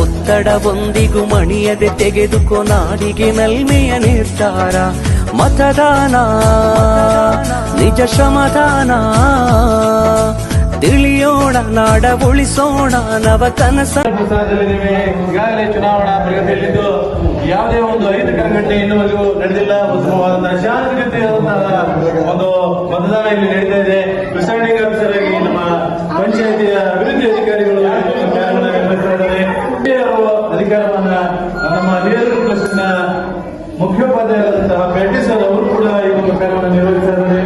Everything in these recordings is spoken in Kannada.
ಒತ್ತಡವೊಂದಿಗೂ ಮಣಿಯದೆ ತೆಗೆದುಕೊ ನಾಡಿಗೆ ನಲ್ಮೆಯ ನಿರ್ಧಾರ. ಮತದಾನ, ನಿಜ ಶ್ರಮದಾನ. ತಿಳಿಯೋಣ ನಾಡ ಉಳಿಸೋಣ ನವ ಕನಸ ಈಗಾಗಲೇ ಚುನಾವಣಾ ಪ್ರಗತಿಯಲ್ಲಿದ್ದು ಯಾವುದೇ ಒಂದು ಐದು ಗಂಟೆ ಇನ್ನುವರೆಗೂ ನಡೆದಿಲ್ಲ. ಉತ್ತಮವಾದಂತಹ ಶಾಂತಿಯುತವಾದಂತಹ ಒಂದು ಮತದಾನ ಇಲ್ಲಿ ನಡೀತಾ ಇದೆ. ಪ್ರಿಸೈಡಿಂಗ್ ಆಫೀಸರ್ ಆಗಿ ನಮ್ಮ ಪಂಚಾಯತಿಯ ಅಭಿವೃದ್ಧಿ ಅಧಿಕಾರಿಗಳು ಕಾರ್ಯವನ್ನು ನಿರ್ವಹಿಸ್ತಾ ಇದ್ದಾರೆ ಹಿರಿಯರು ಅಧಿಕಾರವನ್ನ ನಮ್ಮ ಹಿರಿಯರು ಟ್ರಸ್ಟ್ನ ಮುಖ್ಯೋಪಾಧ್ಯಾಯರಾದಂತಹ ಪೆಟ್ಟಿಸ್ ಅವರು ಕೂಡ ನಿರ್ವಹಿಸ್ತಾ ಇದ್ದಾರೆ.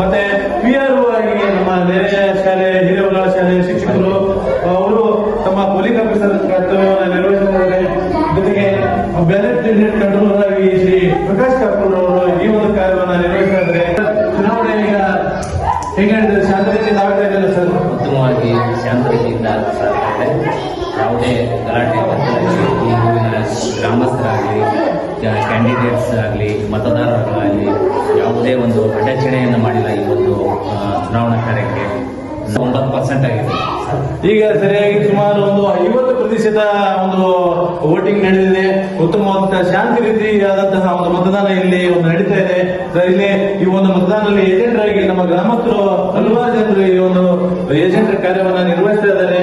ಮತ್ತೆ ಪಿ ಆರ್ ಆಗಿ ನಮ್ಮ ನೆರೆಯ ಶಾಲೆ ಹಿರಿಯ ಶಾಲೆ ಶಿಕ್ಷಕರು ಅವರು ತಮ್ಮ ಪೊಲೀಸ್ ಆಫೀಸರ್ ಕರ್ತವ್ಯವನ್ನು ನಿರ್ವಹಿಸಿದ್ದಾರೆ ಜೊತೆಗೆ ಬ್ಯಾಲೆಟ್ ಕಂಟ್ರೋಲರ್ ಆಗಿ ಶ್ರೀ ಪ್ರಕಾಶ್ ಕಾಪೂರ್ ಅವರು ಈ ಒಂದು ಕಾರ್ಯವನ್ನು ನಿರ್ವಹಿಸಿದ್ದಾರೆ ಚುನಾವಣೆ ಈಗ ಹೇಗೆ ಹೇಳಿದ್ರೆ ಶಾಂತ ಇದೆಯಲ್ಲ ಸರ್? ಉತ್ತಮವಾಗಿ ಶಾಂತತೆಯಿಂದ ಸಾಧ್ಯ ಇದೆ ಯಾವುದೇ ಗಲಾಟೆ ಪತ್ರದಲ್ಲಿ ಈ ಊರಿನ ಗ್ರಾಮಸ್ಥರಾಗಲಿ ಕ್ಯಾಂಡಿಡೇಟ್ಸ್ ಆಗಲಿ, ಮತದಾರರಾಗಲಿ, ಯಾವುದೇ ಒಂದು ಅಡಚಣೆಯನ್ನು ಮಾಡಿಲ್ಲ ಈ ಒಂದು ಚುನಾವಣಾ ಕಾರ್ಯಕ್ಕೆ. ಒಂಬತ್ತು ಪರ್ಸೆಂಟ್ ಆಗಿದೆ. ಈಗ ಸರಿಯಾಗಿ ಸುಮಾರು ಒಂದು ಐವತ್ತು ಪ್ರತಿಶತ ಒಂದು ವೋಟಿಂಗ್ ನಡೆದಿದೆ. ಉತ್ತಮವಾದಂತಹ ಶಾಂತಿ ರೀತಿಯಾದಂತಹ ಒಂದು ಮತದಾನ ಇಲ್ಲಿ ಒಂದು ನಡೀತಾ ಇದೆ. ಇಲ್ಲಿ ಈ ಒಂದು ಮತದಾನದಲ್ಲಿ ಏಜೆಂಟ್ ಆಗಿ ನಮ್ಮ ಗ್ರಾಮಸ್ಥರು, ಹಲವಾರು ಜನರು ಈ ಒಂದು ಏಜೆಂಟ್ ಕಾರ್ಯವನ್ನು ನಿರ್ವಹಿಸ್ತಾ ಇದ್ದಾರೆ.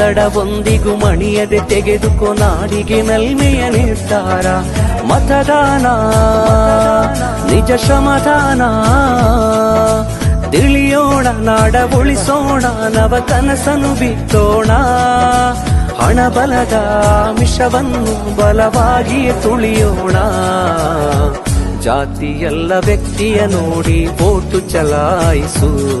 ಒತ್ತಡವೊಂದಿಗೂ ಮಣಿಯದೆ ತೆಗೆದುಕೊ ನಾಡಿಗೆ ನಲ್ಮೆಯ ನಿರ್ಧಾರ. ಮತದಾನ, ನಿಜ ಶ್ರಮದಾನ. ತಿಳಿಯೋಣ ನಾಡ ಉಳಿಸೋಣ ನವ ಕನಸನು ಬಿತ್ತೋಣ. ಹಣ ಬಲದ ಮಿಷವನ್ನು ಬಲವಾಗಿ ತುಳಿಯೋಣ. ಜಾತಿಯಲ್ಲ ವ್ಯಕ್ತಿಯ ನೋಡಿ, ಓಟು ಚಲಾಯಿಸು.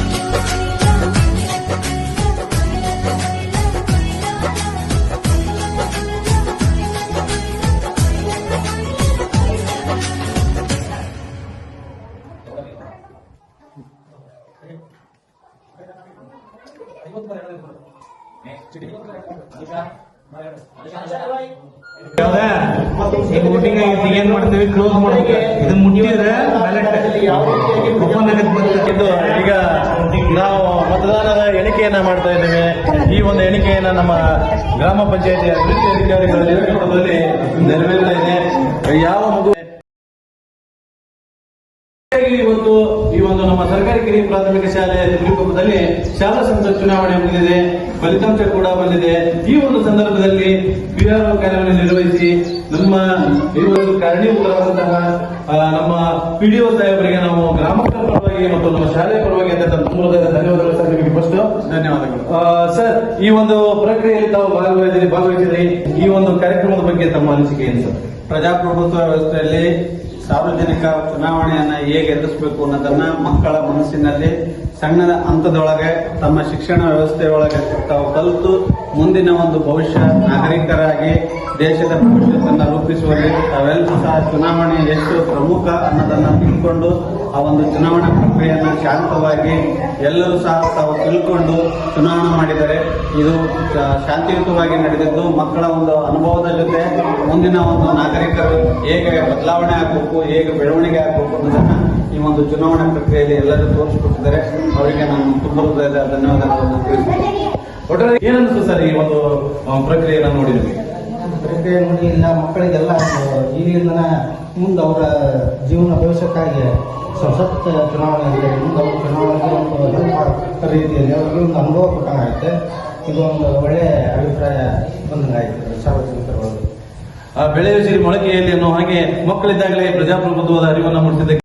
ವೋಟಿಂಗ್ ಆಗಿತ್ತು ಏನ್ ಮಾಡ್ತೀವಿ? ಕ್ಲೋಸ್ ಮಾಡ್ತೀವಿ. ಇದು ಮುಟ್ಟಿದ್ರೆ ಬ್ಯಾಲೆಟ್ ಓಪನ್ ಇದು ಈಗ ನಾವು ಮತದಾನದ ಎಣಿಕೆಯನ್ನ ಮಾಡ್ತಾ ಇದ್ದೇವೆ. ಈ ಒಂದು ಎಣಿಕೆಯನ್ನ ನಮ್ಮ ಗ್ರಾಮ ಪಂಚಾಯತಿ ಅಭಿವೃದ್ಧಿ ಅಧಿಕಾರಿಗಳ ನೇತೃತ್ವದಲ್ಲಿ ನೆರವೇರ್ತಾ ಇದೆ. ಯಾವ ಮಗು ಇವತ್ತು ಈ ಒಂದು ನಮ್ಮ ಸರ್ಕಾರಿ ಕಿರಿಯ ಪ್ರಾಥಮಿಕ ಶಾಲೆ ತಿರುಪುರದಲ್ಲಿ ಶಾಲಾ ಸಂಸತ್ ಚುನಾವಣೆ ಮುಗಿದಿದೆ. ಫಲಿತಾಂಶ ಕೂಡ ಬಂದಿದೆ. ಈ ಒಂದು ಸಂದರ್ಭದಲ್ಲಿ ಬಿಆರ್ ಕಾರ್ಯವನ್ನು ನಿರ್ವಹಿಸಿ ನಮ್ಮ ಈ ಒಂದು ಕಾರಣೀಭೂತರಾದಂತಹ ನಮ್ಮ ಪಿಡಿಒ ಸಾಹೇಬರಿಗೆ ನಾವು ಗ್ರಾಮಸ್ಥರ ಪರವಾಗಿ ಮತ್ತು ನಮ್ಮ ಶಾಲೆಯ ಪರವಾಗಿ ಅಂತ ಧನ್ಯವಾದಗಳು ಸರ್ ನಿಮಗೆ ಫಸ್ಟ್ ಧನ್ಯವಾದಗಳು. ಸರ್ ಈ ಒಂದು ಪ್ರಕ್ರಿಯೆಯಲ್ಲಿ ತಾವು ಭಾಗವಹಿಸಿರಿ ಭಾಗವಹಿಸಿರಿ ಈ ಒಂದು ಕಾರ್ಯಕ್ರಮದ ಬಗ್ಗೆ ತಮ್ಮ ಅನಿಸಿಕೆ ಏನು ಸರ್? ಪ್ರಜಾಪ್ರಭುತ್ವ ವ್ಯವಸ್ಥೆಯಲ್ಲಿ ಸಾರ್ವಜನಿಕ ಚುನಾವಣೆಯನ್ನ ಹೇಗೆ ಎದುರಿಸಬೇಕು ಅನ್ನೋದನ್ನ ಮಕ್ಕಳ ಮನಸ್ಸಿನಲ್ಲಿ ಸಣ್ಣದ ಹಂತದೊಳಗೆ, ತಮ್ಮ ಶಿಕ್ಷಣ ವ್ಯವಸ್ಥೆಯೊಳಗೆ ತಾವು ಕಲಿತು ಮುಂದಿನ ಒಂದು ಭವಿಷ್ಯ ನಾಗರಿಕರಾಗಿ ದೇಶದ ಭವಿಷ್ಯವನ್ನು ರೂಪಿಸುವಲ್ಲಿ ತಾವೆಲ್ಲರೂ ಸಹ ಚುನಾವಣೆ ಎಷ್ಟು ಪ್ರಮುಖ ಅನ್ನೋದನ್ನ ತಿಳ್ಕೊಂಡು ಆ ಒಂದು ಚುನಾವಣಾ ಪ್ರಕ್ರಿಯೆಯನ್ನು ಶಾಂತವಾಗಿ ಎಲ್ಲರೂ ಸಹ ತಾವು ತಿಳ್ಕೊಂಡು ಚುನಾವಣೆ ಮಾಡಿದರೆ ಇದು ಶಾಂತಿಯುತವಾಗಿ ನಡೆದಿದ್ದು ಮಕ್ಕಳ ಒಂದು ಅನುಭವದ ಜೊತೆ ಮುಂದಿನ ಒಂದು ನಾಗರಿಕರು ಹೇಗೆ ಬದಲಾವಣೆ ಆಗಬೇಕು, ಹೇಗೆ ಬೆಳವಣಿಗೆ ಆಗಬೇಕು ಅನ್ನೋದನ್ನು ಈ ಒಂದು ಚುನಾವಣಾ ಪ್ರಕ್ರಿಯೆಯಲ್ಲಿ ಎಲ್ಲರೂ ತೋರಿಸಿಕೊಟ್ಟಿದ್ದಾರೆ. ಅವರಿಗೆ ನಾನು ತುಂಬ ಹೃದಯದ ಧನ್ಯವಾದಗಳನ್ನು ತಿಳಿಸ್ತೇನೆ ಒಟ್ಟಾರೆ ಏನನ್ನಿಸ್ತು ಸರ್ ಈ ಒಂದು ಪ್ರಕ್ರಿಯೆಯನ್ನು ನೋಡಿ ನಿಮಗೆ? ಪ್ರಕ್ರಿಯೆ ನೋಡಿ ಇಲ್ಲ, ಮಕ್ಕಳಿಗೆಲ್ಲ ಈಗಿಂದ ಮುಂದೆ ಅವರ ಜೀವನ ಭವಿಷ್ಯಕ್ಕಾಗಿ ಸಂಸತ್ ಚುನಾವಣೆ ಇದೆ ಮುಂದೆ ಅವ್ರ ಚುನಾವಣೆಗೆ ಒಂದು ಹೆಲ್ಪ್ ರೀತಿಯಲ್ಲಿ ಅವ್ರಿಗೆ ಒಂದು ಅನುಭವ ಕೊಟ್ಟಂಗಾಗುತ್ತೆ ಇದು ಒಂದು ಒಳ್ಳೆಯ ಅಭಿಪ್ರಾಯ ಬಂದಂಗಾಯ್ತು ಸಾರ್ವಜನಿಕರು ಆ ಯೋಜನೆ ಮೊಳಕೆಯಲ್ಲಿ ಅನ್ನೋ ಹಾಗೆ ಮಕ್ಕಳಿದ್ದಾಗಲೇ ಪ್ರಜಾಪ್ರಭುತ್ವದ ಅರಿವನ್ನು ಮೂಡಿಸಿದ್ದಕ್ಕೆ